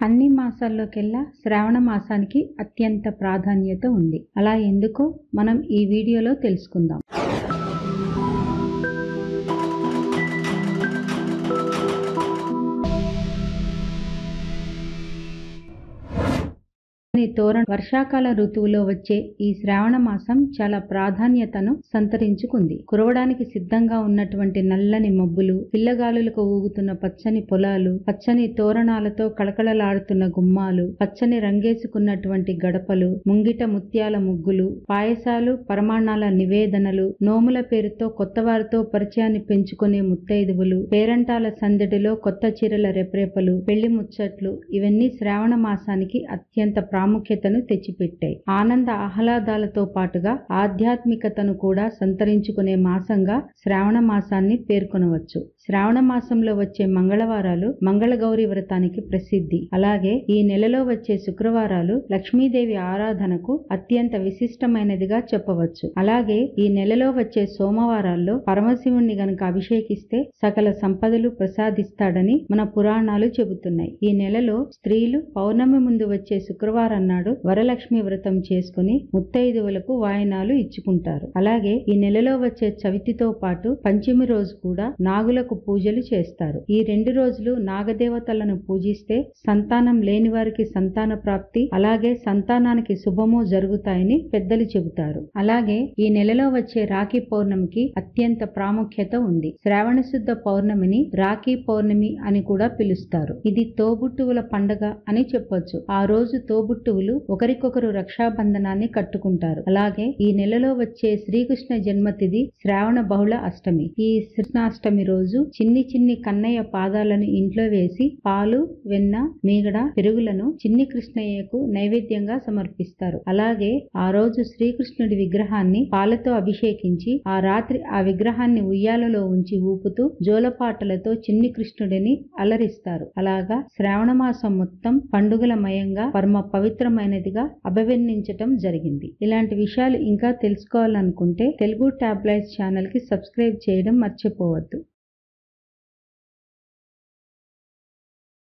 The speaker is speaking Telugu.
అన్ని మాసాల్లోకెల్లా శ్రావణ మాసానికి అత్యంత ప్రాధాన్యత ఉంది. అలా ఎందుకో మనం ఈ వీడియోలో తెలుసుకుందాం. తోరణ వర్షాకాల ఋతువులో వచ్చే ఈ శ్రావణ మాసం చాలా ప్రాధాన్యతను సంతరించుకుంది. కురవడానికి సిద్ధంగా ఉన్నటువంటి నల్లని మబ్బులు పిల్లగాలులకు ఊగుతున్న పచ్చని పొలాలు పచ్చని తోరణాలతో కళకళలాడుతున్న గుమ్మాలు పచ్చని రంగేసుకున్నటువంటి గడపలు ముంగిట ముత్యాల ముగ్గులు పాయసాలు పరమాణాల నివేదనలు నోముల పేరుతో కొత్తవారితో పరిచయాన్ని పెంచుకునే ముత్తైదువులు పేరంటాల సందడిలో కొత్త చీరల రెపరెపలు పెళ్ళి ముచ్చట్లు ఇవన్నీ శ్రావణ మాసానికి అత్యంత ప్రాముఖ్యతను తెచ్చిపెట్టాయి. ఆనంద ఆహ్లాదాలతో పాటుగా ఆధ్యాత్మికతను కూడా సంతరించుకునే మాసంగా శ్రావణ మాసాన్ని పేర్కొనవచ్చు. శ్రావణ మాసంలో వచ్చే మంగళవారాలు మంగళగౌరి వ్రతానికి ప్రసిద్ధి. అలాగే ఈ నెలలో వచ్చే శుక్రవారాలు లక్ష్మీదేవి ఆరాధనకు అత్యంత విశిష్టమైనదిగా చెప్పవచ్చు. అలాగే ఈ నెలలో వచ్చే సోమవారాల్లో పరమశివుణ్ణి గనుక అభిషేకిస్తే సకల సంపదలు ప్రసాదిస్తాడని మన పురాణాలు చెబుతున్నాయి. ఈ నెలలో స్త్రీలు పౌర్ణమి ముందు వచ్చే శుక్రవారం నాడు వరలక్ష్మి వ్రతం చేసుకుని ముత్తైదువులకు వాయనాలు ఇచ్చుకుంటారు. అలాగే ఈ నెలలో వచ్చే చవితితో పాటు పంచమి రోజు కూడా నాగులకు పూజలు చేస్తారు. ఈ రెండు రోజులు నాగదేవతలను పూజిస్తే సంతానం లేని వారికి సంతాన ప్రాప్తి అలాగే సంతానానికి శుభము జరుగుతాయని పెద్దలు చెబుతారు. అలాగే ఈ నెలలో వచ్చే రాఖీ పౌర్ణమికి అత్యంత ప్రాముఖ్యత ఉంది. శ్రావణ శుద్ధ పౌర్ణమిని రాఖీ పౌర్ణమి అని కూడా పిలుస్తారు. ఇది తోబుట్టువుల పండగ అని చెప్పొచ్చు. ఆ రోజు తోబుట్టు తోబుట్టువులు ఒకరికొకరు రక్షాబంధనాన్ని కట్టుకుంటారు. అలాగే ఈ నెలలో వచ్చే శ్రీకృష్ణ జన్మతిథి శ్రావణ బహుళ అష్టమి. ఈ కృష్ణాష్టమి రోజు చిన్ని చిన్ని కన్నయ్య పాదాలను ఇంట్లో వేసి పాలు వెన్న మీగడ పెరుగులను చిన్ని కృష్ణయ్యకు నైవేద్యంగా సమర్పిస్తారు. అలాగే ఆ రోజు శ్రీకృష్ణుడి విగ్రహాన్ని పాలతో అభిషేకించి ఆ రాత్రి ఆ విగ్రహాన్ని ఉయ్యాలలో ఉంచి ఊపుతూ జోలపాటలతో చిన్ని కృష్ణుడిని అలరిస్తారు. అలాగా శ్రావణ మాసం మొత్తం పండుగలమయంగా పరమ పవిత్రమైనదిగా అభివర్ణించటం జరిగింది. ఇలాంటి విషయాలు ఇంకా తెలుసుకోవాలనుకుంటే తెలుగు టాబ్లైట్స్ ఛానల్కి సబ్స్క్రైబ్ చేయడం మర్చిపోవద్దు.